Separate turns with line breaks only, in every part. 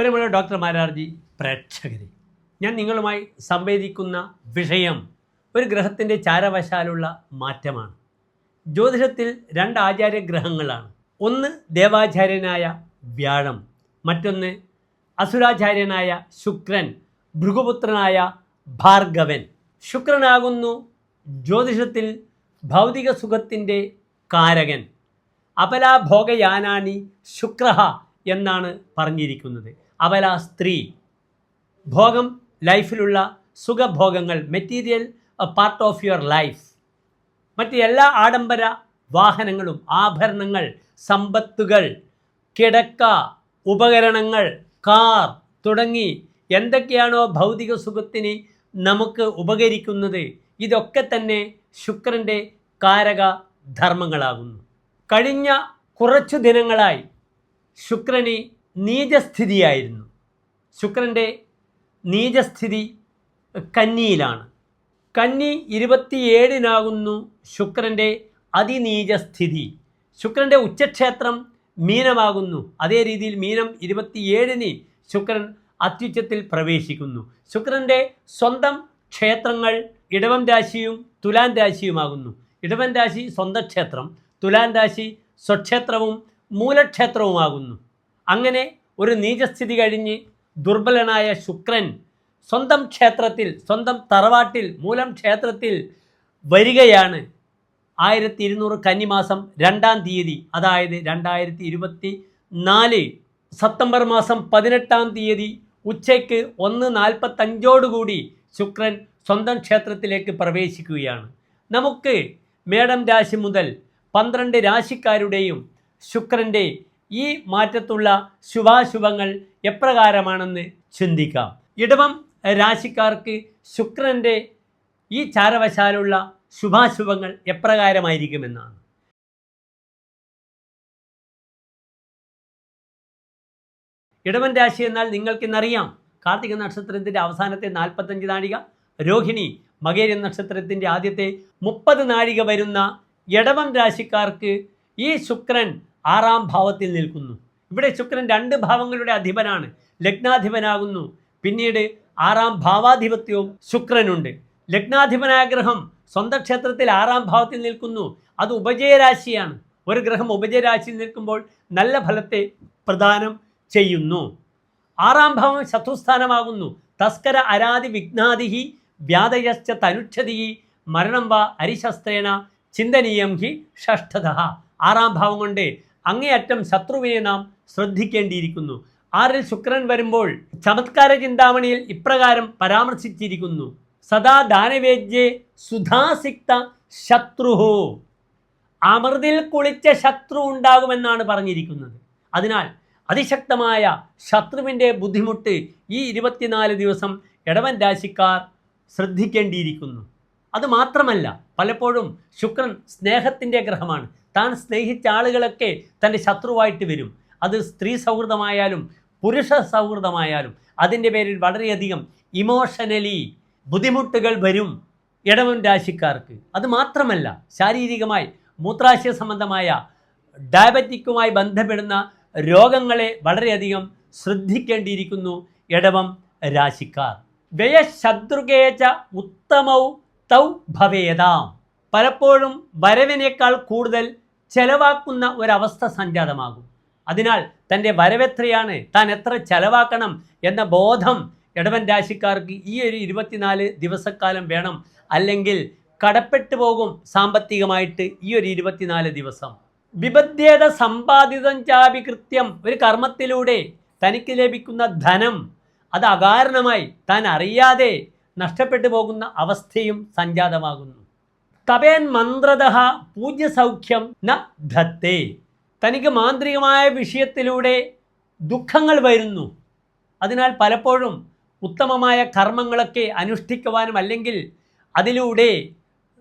പ്രിയമുള്ള ഡോക്ടർ മാരാർജി പ്രേക്ഷകരെ ഞാൻ നിങ്ങളുമായി സംവേദിക്കുന്ന വിഷയം ഒരു ഗ്രഹത്തിന്റെ ചാരവശാലുള്ള മാറ്റമാണ്. ജ്യോതിഷത്തിൽ രണ്ട് ആചാര്യ ഗ്രഹങ്ങളാണ് ഒന്ന് ദേവാചാര്യനായ വ്യാഴം മറ്റൊന്ന് അസുരാചാര്യനായ ശുക്രൻ ഭൃഗുപുത്രനായ ഭാർഗവൻ. ശുക്രനാകുന്നു ജ്യോതിഷത്തിൽ ഭൗതിക സുഖത്തിന്റെ കാരകൻ. അപലാഭോഗയാനാനി ശുക്രഹ എന്നാണ് പറഞ്ഞിരിക്കുന്നത്. അപല സ്ത്രീ. ഭോഗം ലൈഫിലുള്ള സുഖഭോഗങ്ങൾ material part of your life. മറ്റ് എല്ലാ ആഡംബര വാഹനങ്ങളും ആഭരണങ്ങൾ സമ്പത്തുകൾ കിടക്ക ഉപകരണങ്ങൾ കാർ തുടങ്ങി എന്തൊക്കെയാണോ ഭൗതിക സുഖത്തിന് നമുക്ക് ഉപകരിക്കുന്നത് ഇതൊക്കെ തന്നെ ശുക്രന്റെ കാരക ധർമ്മങ്ങളാകുന്നു. കഴിഞ്ഞ കുറച്ചു ദിനങ്ങളായി ശുക്രന് നീചസ്ഥിതിയായിരുന്നു. ശുക്രന്റെ നീചസ്ഥിതി കന്നിയിലാണ്. കന്നി ഇരുപത്തിയേഴിനാകുന്നു ശുക്രന്റെ അതിനീചസ്ഥിതി. ശുക്രന്റെ ഉച്ചക്ഷേത്രം മീനമാകുന്നു. അതേ രീതിയിൽ മീനം ഇരുപത്തിയേഴിന് ശുക്രൻ അത്യുച്ചത്തിൽ പ്രവേശിക്കുന്നു. ശുക്രന്റെ സ്വന്തം ക്ഷേത്രങ്ങൾ ഇടവം രാശിയും തുലാൻ രാശിയുമാകുന്നു. ഇടവൻ രാശി സ്വന്തം ക്ഷേത്രം തുലാൻ രാശി സ്വക്ഷേത്രവും മൂലക്ഷേത്രവുമാകുന്നു. അങ്ങനെ ഒരു നീചസ്ഥിതി കഴിഞ്ഞ് ദുർബലനായ ശുക്രൻ സ്വന്തം ക്ഷേത്രത്തിൽ സ്വന്തം തറവാട്ടിൽ മൂലം ക്ഷേത്രത്തിൽ വരികയാണ്. ആയിരത്തി ഇരുന്നൂറ് കന്നിമാസം രണ്ടാം തീയതി അതായത് രണ്ടായിരത്തി ഇരുപത്തി നാല് സെപ്റ്റംബർ മാസം പതിനെട്ടാം തീയതി ഉച്ചയ്ക്ക് ഒന്ന് നാൽപ്പത്തഞ്ചോടുകൂടി ശുക്രൻ സ്വന്തം ക്ഷേത്രത്തിലേക്ക് പ്രവേശിക്കുകയാണ്. നമുക്ക് മേടം രാശി മുതൽ പന്ത്രണ്ട് രാശിക്കാരുടെയും ശുക്രന്റെ ഈ മാറ്റത്തുള്ള ശുഭാശുഭങ്ങൾ എപ്രകാരമാണെന്ന് ചിന്തിക്കാം. ഇടവം രാശിക്കാർക്ക് ശുക്രന്റെ ഈ ചാരവശാലുള്ള ശുഭാശുഭങ്ങൾ എപ്രകാരമായിരിക്കുമെന്നാണ്. ഇടവൻ രാശി എന്നാൽ നിങ്ങൾക്കിന്നറിയാം. കാർത്തിക നക്ഷത്രത്തിന്റെ അവസാനത്തെ നാൽപ്പത്തഞ്ച് നാഴിക രോഹിണി മകേരി നക്ഷത്രത്തിന്റെ ആദ്യത്തെ മുപ്പത് നാഴിക വരുന്ന ഇടവം രാശിക്കാർക്ക് ഈ ശുക്രൻ ആറാം ഭാവത്തിൽ നിൽക്കുന്നു. ഇവിടെ ശുക്രൻ രണ്ട് ഭാവങ്ങളുടെ അധിപനാണ്. ലഗ്നാധിപനാകുന്നു. പിന്നീട് ആറാം ഭാവാധിപത്യവും ശുക്രനുണ്ട്. ലഗ്നാധിപനായ ഗ്രഹം സ്വന്തം ക്ഷേത്രത്തിൽ ആറാം ഭാവത്തിൽ നിൽക്കുന്നു. അത് ഉപജയരാശിയാണ്. ഒരു ഗ്രഹം ഉപജയരാശിയിൽ നിൽക്കുമ്പോൾ നല്ല ഫലത്തെ പ്രദാനം ചെയ്യുന്നു. ആറാം ഭാവം ശത്രുസ്ഥാനമാകുന്നു തസ്കര അരാതി വിഘ്നാദിഹി വ്യാധയശ്ച തനുക്ഷതിഹി മരണം വ അരിശസ്ത്രേണ ചിന്തനീയം ഹി ഷഷ്ഠത ആറാം ഭാവം കൊണ്ട് അങ്ങേയറ്റം ശത്രുവിനെ നാം ശ്രദ്ധിക്കേണ്ടിയിരിക്കുന്നു. ആറിൽ ശുക്രൻ വരുമ്പോൾ ചമത്കാര ചിന്താമണിയിൽ ഇപ്രകാരം പരാമർശിച്ചിരിക്കുന്നു. സദാ ദാനവേദ്യേ സുധാസിക്ത ശത്രുഹോ. അമൃതിൽ കുളിച്ച ശത്രു ഉണ്ടാകുമെന്നാണ് പറഞ്ഞിരിക്കുന്നത്. അതിനാൽ അതിശക്തമായ ശത്രുവിന്റെ ബുദ്ധിമുട്ട് ഈ ഇരുപത്തിനാല് ദിവസം ഇടവൻ രാശിക്കാർ ശ്രദ്ധിക്കേണ്ടിയിരിക്കുന്നു. അതുമാത്രമല്ല പലപ്പോഴും ശുക്രൻ സ്നേഹത്തിന്റെ ഗ്രഹമാണ്. താൻ സ്നേഹിച്ച ആളുകളൊക്കെ തന്റെ ശത്രുവായിട്ട് വരും. അത് സ്ത്രീ സൗഹൃദമായാലും പുരുഷ സൗഹൃദമായാലും അതിന്റെ പേരിൽ വളരെയധികം ഇമോഷണലി ബുദ്ധിമുട്ടുകൾ വരും ഇടവൻ രാശിക്കാർക്ക്. അത് മാത്രമല്ല ശാരീരികമായി മൂത്രാശയ സംബന്ധമായ ഡയബറ്റിക്കുമായി ബന്ധപ്പെടുന്ന രോഗങ്ങളെ വളരെയധികം ശ്രദ്ധിക്കേണ്ടിയിരിക്കുന്നു ഇടവം രാശിക്കാർ. വ്യയശത്രുകേച്ച ഉത്തമൗ തൗ ഭവേദാം. പലപ്പോഴും വരവിനേക്കാൾ കൂടുതൽ ചെലവാക്കുന്ന ഒരവസ്ഥ സംജാതമാകും. അതിനാൽ തന്റെ വരവെത്രയാണ് താൻ എത്ര ചെലവാക്കണം എന്ന ബോധം ഇടവൻ രാശിക്കാർക്ക് ഈ ഒരു ഇരുപത്തിനാല് ദിവസക്കാലം വേണം. അല്ലെങ്കിൽ കടപ്പെട്ടു പോകും സാമ്പത്തികമായിട്ട് ഈ ഒരു ഇരുപത്തിനാല് ദിവസം. വിപദ്ധ്യത സമ്പാദിതം ചാപി കൃത്യം ഒരു കർമ്മത്തിലൂടെ തനിക്ക് ലഭിക്കുന്ന ധനം അത് അകാരണമായി താൻ അറിയാതെ നഷ്ടപ്പെട്ടു പോകുന്ന അവസ്ഥയും സംജാതമാകുന്നു. കപേൻ പൂജ്യ സൗഖ്യം ന ധത്തേ. തനിക്ക് മാന്ത്രികമായ വിഷയത്തിലൂടെ ദുഃഖങ്ങൾ വരുന്നു. അതിനാൽ പലപ്പോഴും ഉത്തമമായ കർമ്മങ്ങളൊക്കെ അനുഷ്ഠിക്കുവാനും അല്ലെങ്കിൽ അതിലൂടെ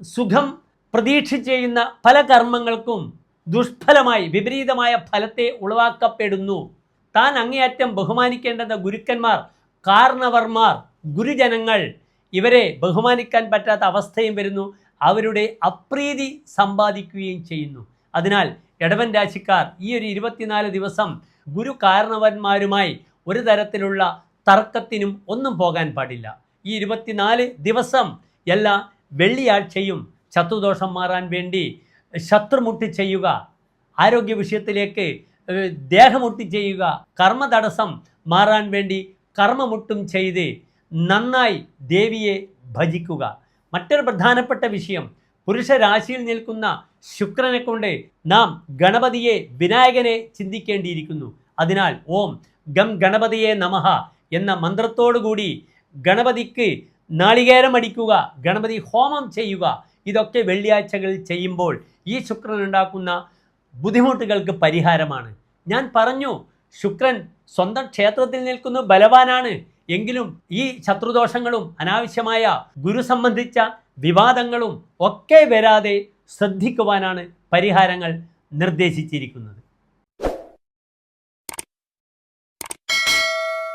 സുഖം പ്രതീക്ഷിച്ച് ചെയ്യുന്ന പല കർമ്മങ്ങൾക്കും ദുഷ്ഫലമായി വിപരീതമായ ഫലത്തെ ഉളവാക്കപ്പെടുന്നു. താൻ അങ്ങേയറ്റം ബഹുമാനിക്കേണ്ടുന്ന ഗുരുക്കന്മാർ കാർണവർമാർ ഗുരുജനങ്ങൾ ഇവരെ ബഹുമാനിക്കാൻ പറ്റാത്ത അവസ്ഥയും വരുന്നു. അവരുടെ അപ്രീതി സമ്പാദിക്കുകയും ചെയ്യുന്നു. അതിനാൽ ഇടവൻ രാശിക്കാർ ഈ ഒരു ഇരുപത്തിനാല് ദിവസം ഗുരു കാരണവന്മാരുമായി ഒരു തരത്തിലുള്ള തർക്കത്തിനും ഒന്നും പോകാൻ പാടില്ല. ഈ ഇരുപത്തിനാല് ദിവസം എല്ലാ വെള്ളിയാഴ്ചയും ശത്രുദോഷം മാറാൻ വേണ്ടി ശത്രുമുട്ടി ചെയ്യുക ആരോഗ്യ വിഷയത്തിലേക്ക് ദേഹമുട്ടി ചെയ്യുക കർമ്മ തടസ്സം മാറാൻ വേണ്ടി കർമ്മമുട്ടും ചെയ്ത് നന്നായി ദേവിയെ ഭജിക്കുക. മറ്റൊരു പ്രധാനപ്പെട്ട വിഷയം പുരുഷ രാശിയിൽ നിൽക്കുന്ന ശുക്രനെ കൊണ്ട് നാം ഗണപതിയെ വിനായകനെ ചിന്തിക്കേണ്ടിയിരിക്കുന്നു. അതിനാൽ ഓം ഗം ഗണപതിയെ നമഹ എന്ന മന്ത്രത്തോടുകൂടി ഗണപതിക്ക് നാളികേരം അടിക്കുക ഗണപതി ഹോമം ചെയ്യുക ഇതൊക്കെ വെള്ളിയാഴ്ചകളിൽ ചെയ്യുമ്പോൾ ഈ ശുക്രൻ ഉണ്ടാക്കുന്ന ബുദ്ധിമുട്ടുകൾക്ക് പരിഹാരമാണ്. ഞാൻ പറഞ്ഞു ശുക്രൻ സ്വന്തം ക്ഷേത്രത്തിൽ നിൽക്കുന്ന ബലവാനാണ്. എങ്കിലും ഈ ശത്രുദോഷങ്ങളും അനാവശ്യമായ ഗുരു സംബന്ധിച്ച വിവാദങ്ങളും ഒക്കെ വരാതെ ശ്രദ്ധിക്കുവാനാണ് പരിഹാരങ്ങൾ നിർദ്ദേശിച്ചിരിക്കുന്നത്.